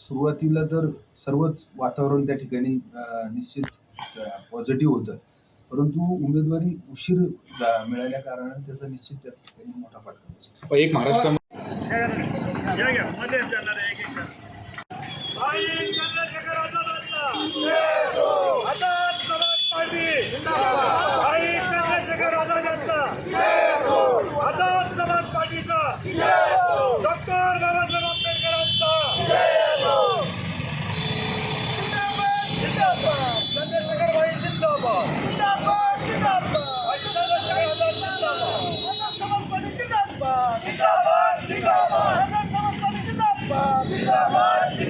सुरुवातीला तर सर्वच वातावरण त्या ठिकाणी निश्चित पॉझिटिव्ह होतं. परंतु उमेदवारी उशीर मिळाल्या कारणाने त्याचा निश्चित त्या ठिकाणी मोठा फटका. एक महाराष्ट्र या घ्या मध्ये जाणार आहे एक एक जण. भाई चंद्रशेखर आझादांचा आझाद समाज पार्टी भाई चंद्रशेखर आझादांचा आझाद समाज पार्टीचा डॉक्टर बाबासाहेब आंबेडकरांचा चंद्रशेखर भाई जिंदाबाद भाई चंद्रशेखर आझाद जिंदाबाद जिंदाबाद जिंदाबाद जिंदाबाद जिंदाबाद छत्रपती शिवाजी महाराजांचा दुसरे महात्मा ज्योतिबा फुलेंचा त्या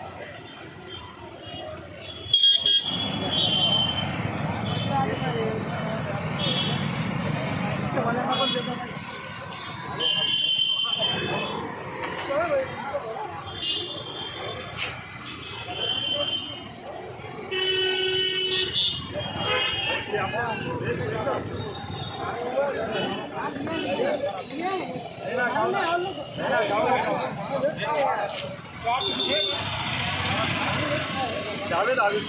जावेद आवेद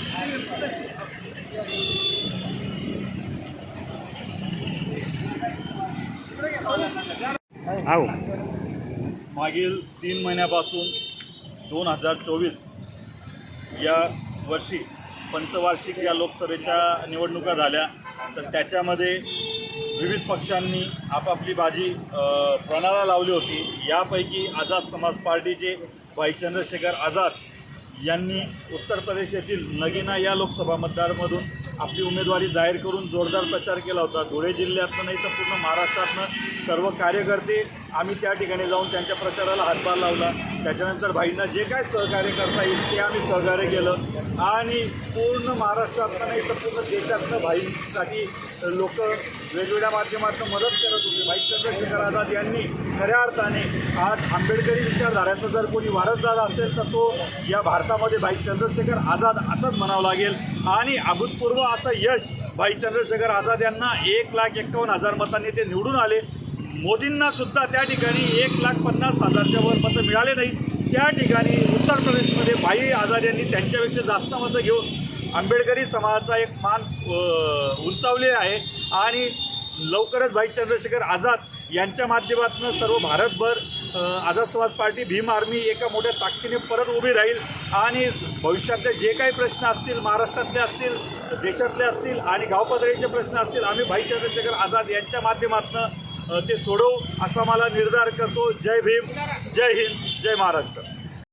आओ मागील तीन महिन्यापासून दोन हजार चोवीस या वर्षी पंचवार्षिक या लोकसभेच्या निवडणुका झाल्या. तर त्याच्यामध्ये विविध पक्षांनी आपापली बाजी प्रणाला लावली होती. यापैकी आझाद समाज पार्टीचे भाई चंद्रशेखर आझाद यांनी उत्तर प्रदेश येथील नगिना या लोकसभा मतदारमधून आपली उमेदवारी जाहीर करून जोरदार प्रचार केला होता. धुळे जिल्ह्यातनं नाही तर पूर्ण महाराष्ट्रातनं सर्व कार्यकर्ते आम्ही त्या ठिकाणी जाऊन त्यांच्या प्रचाराला हातभार लावला. त्याच्यानंतर भाईंना जे काय सहकार्य करता येईल ते आम्ही सहकार्य केलं. आणि पूर्ण महाराष्ट्रातनं नाही तर पूर्ण देशातनं भाईंसाठी लोक वेगवेगळ्या माध्यमातून मदत करत होते. भाई चंद्रशेखर आझाद यांनी खऱ्या अर्थाने आज आंबेडकरी विचारधाऱ्याचा जर कोणी वारसदार असेल तर तो या भारतामध्ये भाई चंद्रशेखर आझाद असंच म्हणावं लागेल. आणि अभूतपूर्व असं यश भाई चंद्रशेखर आझाद यांना एक लाख एक्कावन्न हजार मतांनी ते निवडून आले. मोदींना सुद्धा त्या ठिकाणी एक लाख पन्नास हजारच्या वर मतं मिळाले नाही त्या ठिकाणी उत्तर प्रदेशमध्ये भाई आझाद यांनी त्यांच्यापेक्षा जास्त मतं घेऊन आंबेडकरी समाजाचा एक मान उंचावले आहे. आणि लवकरच भाई चंद्रशेखर आझाद यांच्या माध्यमातून सर्व भारतभर आझाद समाज पार्टी भीम आर्मी एका मोठ्या ताकदीने परत उभी राहील. आणि भविष्यातले जे काही प्रश्न असतील महाराष्ट्रातले असतील देशातले असतील आणि गावपातळीचे प्रश्न असतील आम्ही भाई चंद्रशेखर आझाद यांच्या माध्यमातून ते सोडवू असा मला निर्धार करतो. जय भीम जय हिंद जय महाराष्ट्र.